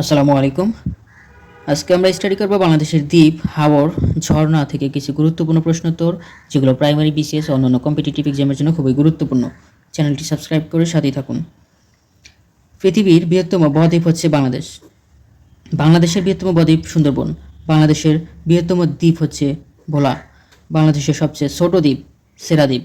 আসসালামু আলাইকুম। আজকে আমরা স্টাডি করব বাংলাদেশের দ্বীপ, হাওর, ঝর্ণা থেকে কিছু গুরুত্বপূর্ণ প্রশ্নোত্তর যেগুলো প্রাইমারি বিসিএস ও অন্যান্য কম্পিটিটিভ এক্সামের জন্য খুবই গুরুত্বপূর্ণ। চ্যানেলটি সাবস্ক্রাইব করে সাথেই থাকুন। পৃথিবীর বৃহত্তম বদ্বীপ হচ্ছে বাংলাদেশ। বাংলাদেশের বৃহত্তম বদ্বীপ সুন্দরবন। বাংলাদেশের বৃহত্তম দ্বীপ হচ্ছে ভোলা। বাংলাদেশের সবচেয়ে ছোট দ্বীপ সেরা দ্বীপ।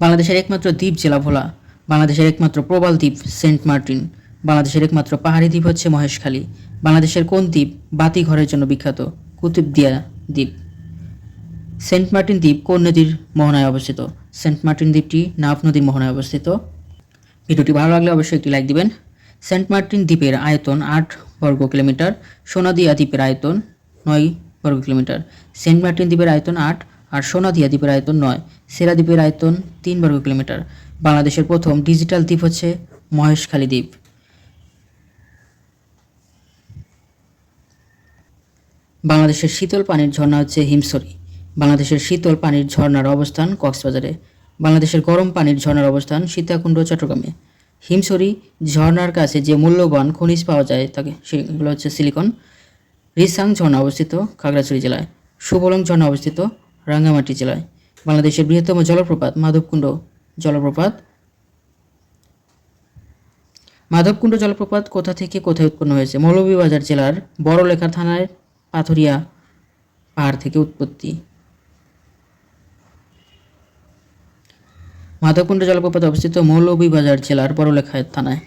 বাংলাদেশের একমাত্র দ্বীপ জেলা ভোলা। বাংলাদেশের একমাত্র প্রবাল দ্বীপ, সেন্ট মার্টিন। বাংলাদেশের একমাত্র পাহাড়ি দ্বীপ হচ্ছে মহেশখালী। বাংলাদেশের কোন দ্বীপ বাতি ঘরের জন্য বিখ্যাত? কুতুবদিয়া দ্বীপ। সেন্ট মার্টিন দ্বীপ কোন নদীর মোহনায় অবস্থিত? সেন্ট মার্টিন দ্বীপটি নাফ নদীর মোহনায় অবস্থিত। ভিডিওটি ভালো লাগলে অবশ্যই একটি লাইক দিবেন। সেন্ট মার্টিন দ্বীপের আয়তন আট বর্গ কিলোমিটার, সোনাদিয়া দ্বীপের আয়তন নয় বর্গ কিলোমিটার। সেন্ট মার্টিন দ্বীপের আয়তন আট আর সোনাদিয়া দ্বীপের আয়তন নয়। সেরা দ্বীপের আয়তন তিন বর্গ কিলোমিটার। বাংলাদেশের প্রথম ডিজিটাল দ্বীপ হচ্ছে মহেশখালী দ্বীপ। বাংলাদেশের শীতল পানির ঝর্ণা হচ্ছে হিমসরি বাংলাদেশের শীতল পানির ঝর্ণার অবস্থান কক্সবাজারে। বাংলাদেশের গরম পানির ঝর্ণার অবস্থান সীতাকুণ্ড, চট্টগ্রামে। হিমসরি ঝর্ণার কাছে যে মূল্যবান খনিজ পাওয়া যায় তাকে সেগুলো হচ্ছে সিলিকন। রিসাং ঝর্ণা অবস্থিত খাগড়াছড়ি জেলায়। সুবলং ঝর্ণা অবস্থিত রাঙ্গামাটি জেলায়। বাংলাদেশের বৃহত্তম জলপ্রপাত মাধবকুণ্ড। জলপ্রপাত। মাধবকুণ্ড জলপ্রপাত কোথা থেকে কোথায় উৎপন্ন হয়েছে? মৌলভীবাজার জেলার বড়লেখা থানার পাথরিয়া পাহাড় থেকে উৎপত্তি। মাধবকুণ্ড জলপ্রপাত অবস্থিত মৌলভীবাজার জেলার বড়লেখা থানায়।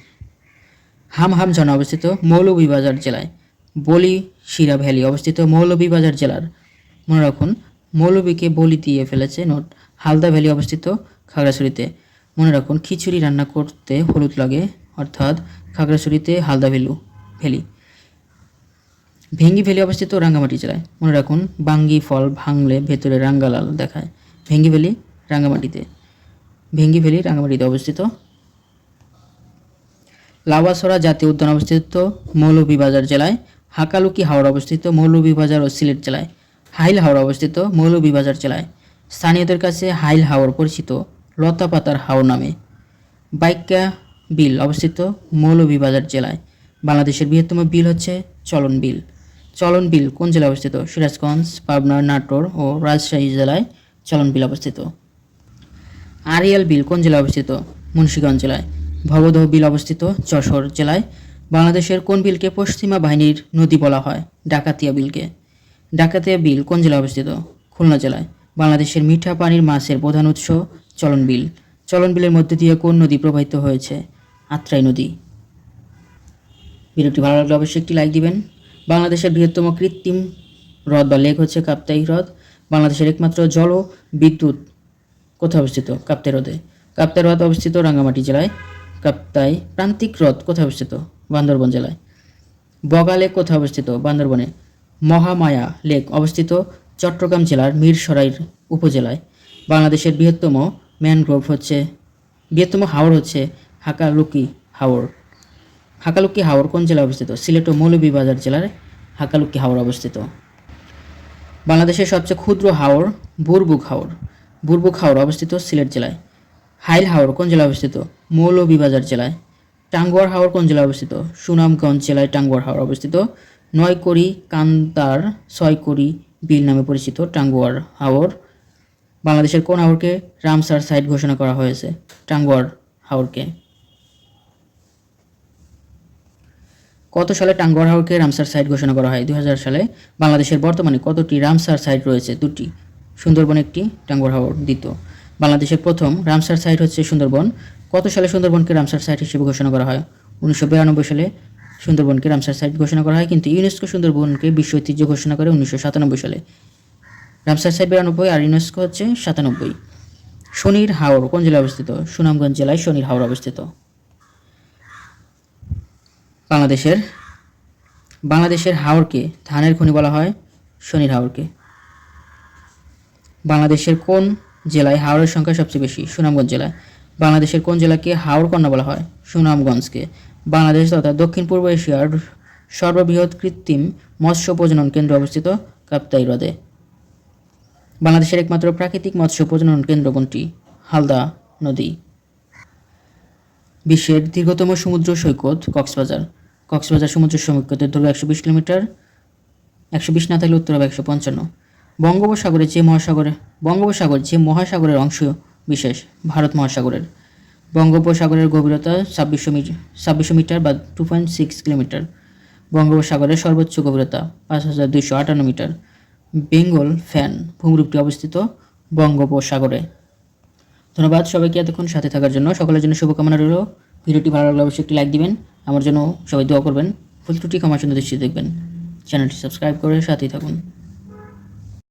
হাম হাম ঝর্ণা অবস্থিত মৌলভীবাজার জেলায়। বলি শিরা ভ্যালি অবস্থিত মৌলভীবাজার জেলার। মনে রাখুন, মৌলভীকে বলি দিয়ে ফেলেছে নোট। হালদা ভ্যালি অবস্থিত খাগড়াছড়িতে। মনে রাখুন, খিচুড়ি রান্না করতে হলুদ লাগে, অর্থাৎ খাগড়াছড়িতে হালদা ভেলু ভ্যালি ভেঙ্গি ভ্যালি অবস্থিত রাঙ্গামাটি জেলায়। মনে রাখুন, বাঙ্গি ফল ভাঙলে ভেতরে রাঙ্গালাল দেখায়। ভেঙ্গি ভ্যালি রাঙ্গামাটিতে। ভেঙ্গি ভ্যালি রাঙ্গামাটিতে অবস্থিত। লাওয়াসরা জাতীয় উদ্যান অবস্থিত মৌলভীবাজার জেলায়। হাকালুকি হাওড় অবস্থিত মৌলভীবাজার ও সিলেট জেলায়। হাইল হাওড় অবস্থিত মৌলভীবাজার জেলায়। স্থানীয়দের কাছে হাইল হাওড় পরিচিত। লতাপাতার হাওড় নামে। বাইকা বিল অবস্থিত মৌলভীবাজার জেলায়। বাংলাদেশের বৃহত্তম বিল হচ্ছে চলন বিল। চলন বিল কোন জেলায় অবস্থিত? সিরাজগঞ্জ, পাবনা, নাটোর ও রাজশাহী জেলায় চলন বিল অবস্থিত। আরিয়াল বিল কোন জেলায় অবস্থিত? মুন্সীগঞ্জ জেলায়। ভবদহ বিল অবস্থিত যশোর জেলায়। বাংলাদেশের কোন বিলকে পশ্চিমা বাহিনীর নদী বলা হয়? ডাকাতিয়া বিলকে। ডাকাতিয়া বিল কোন জেলায় অবস্থিত? খুলনা জেলায়। বাংলাদেশের মিঠা পানির মাছের প্রধান উৎস চলন বিল। চলন বিলের মধ্যে দিয়ে কোন নদী প্রবাহিত হয়েছে? আত্রাই নদী। ভিডিওটি ভালো লাগলে অবশ্যই একটি লাইক দিবেন। বাংলাদেশের বৃহত্তম কৃত্রিম হ্রদ বা লেক হচ্ছে কাপ্তাই হ্রদ। বাংলাদেশের একমাত্র জল ও বিদ্যুৎ কোথায় অবস্থিত? কাপ্তাই হ্রদে। কাপ্তাই হ্রদ অবস্থিত রাঙ্গামাটি জেলায়। কাপ্তাই প্রান্তিক হ্রদ কোথায় অবস্থিত? বান্দরবন জেলায়। বগা লেক কোথায় অবস্থিত? বান্দরবনে। মহামায়া লেক অবস্থিত চট্টগ্রাম জেলার মিরসরাইর উপজেলায়। বাংলাদেশের বৃহত্তম ম্যানগ্রোভ হচ্ছে, বৃহত্তম হাওর হচ্ছে হাকালুকি হাওর। হাকালুকি হাওর কোন জেলায় অবস্থিত? সিলেট ও মৌলভীবাজার জেলার হাকালুকি হাওর অবস্থিত। বাংলাদেশের সবচেয়ে ক্ষুদ্র হাওর বুরবুক হাওর। বুরবুক হাওর অবস্থিত সিলেট জেলায়। হাইল হাওর কোন জেলায় অবস্থিত? মৌলভীবাজার জেলায়। টাঙ্গুয়ার হাওর কোন জেলায় অবস্থিত? সুনামগঞ্জ জেলায় টাঙ্গুয়ার হাওর অবস্থিত। নয়কড়ি, কান্তার, ছয়কড়ি, বিল নামে পরিচিত টাঙ্গুয়ার হাওর। বাংলাদেশের কোন হাওরকে রামসার সাইট ঘোষণা করা হয়েছে? টাঙ্গুয়ার হাওরকে কত সালে টাঙ্গুয়ার হাওরকে রামসার সাইট ঘোষণা করা হয়? দুই হাজার সালে বাংলাদেশের বর্তমানে কতটি রামসার সাইট রয়েছে? দুটি। সুন্দরবন একটি, টাঙ্গুয়ার হাওর দ্বিতীয়। বাংলাদেশের প্রথম রামসার সাইট হচ্ছে সুন্দরবন। কত সালে সুন্দরবনকে রামসার সাইট হিসেবে ঘোষণা করা হয়? উনিশশো বিরানব্বই সালে সুন্দরবনকে রামসার সাইট ঘোষণা করা হয়, কিন্তু ইউনেস্কো সুন্দরবনকে বিশ্ব ঐতিহ্য ঘোষণা করে উনিশশো সাতানব্বই সালে। রামসার সাইট বিরানব্বই আর ইউনেস্কো হচ্ছে সাতানব্বই। শনির হাওড় কোন জেলায় অবস্থিত? সুনামগঞ্জ জেলায় শনির হাওড় অবস্থিত। বাংলাদেশের বাংলাদেশের হাওড়কে ধানের খনি বলা হয়, শনির হাওড়কে বাংলাদেশের কোন জেলায় হাওড়ের সংখ্যা সবচেয়ে বেশি? সুনামগঞ্জ জেলায়। বাংলাদেশের কোন জেলাকে হাওর কন্যা বলা হয়? সুনামগঞ্জকে। বাংলাদেশ তথা দক্ষিণ পূর্ব এশিয়ার সর্ববৃহৎ কৃত্রিম মৎস্য প্রজনন কেন্দ্র অবস্থিত কাপ্তাই হ্রদে। বাংলাদেশের একমাত্র প্রাকৃতিক মৎস্য প্রজনন কেন্দ্র কোনটি? হালদা নদী। বিশ্বের দীর্ঘতম সমুদ্র সৈকত কক্সবাজার। কক্সবাজার সমুদ্র সৈকতের দৈর্ঘ্য একশো বিশ কিলোমিটার। একশো বিশ না থাকলে উত্তর হবে একশো পঞ্চান্ন। বঙ্গোপসাগরের যে মহাসাগরে বঙ্গোপসাগর যে মহাসাগরের অংশ বিশেষ, ভারত মহাসাগরের। বঙ্গোপসাগরের গভীরতা ছাব্বিশশো মিটার ছাব্বিশশো মিটার বা টু পয়েন্ট সিক্স কিলোমিটার। বঙ্গোপসাগরের সর্বোচ্চ গভীরতা পাঁচ হাজার দুইশো আটান্ন মিটার। বেঙ্গল ফ্যান ভূমিরূপটি অবস্থিত বঙ্গোপসাগরে। ধন্যবাদ সবাইকে এতক্ষণ সাথে থাকার জন্য। সকলের জন্য শুভকামনা রইল। ভিডিওটি ভালো লাগলে অবশ্যই একটি লাইক দিবেন। আমার জন্য সবাই দোয়া করবেন। ফুল ত্রুটি ক্ষমার সুন্দর দেখবেন। চ্যানেলটি সাবস্ক্রাইব করে সাথেই থাকুন।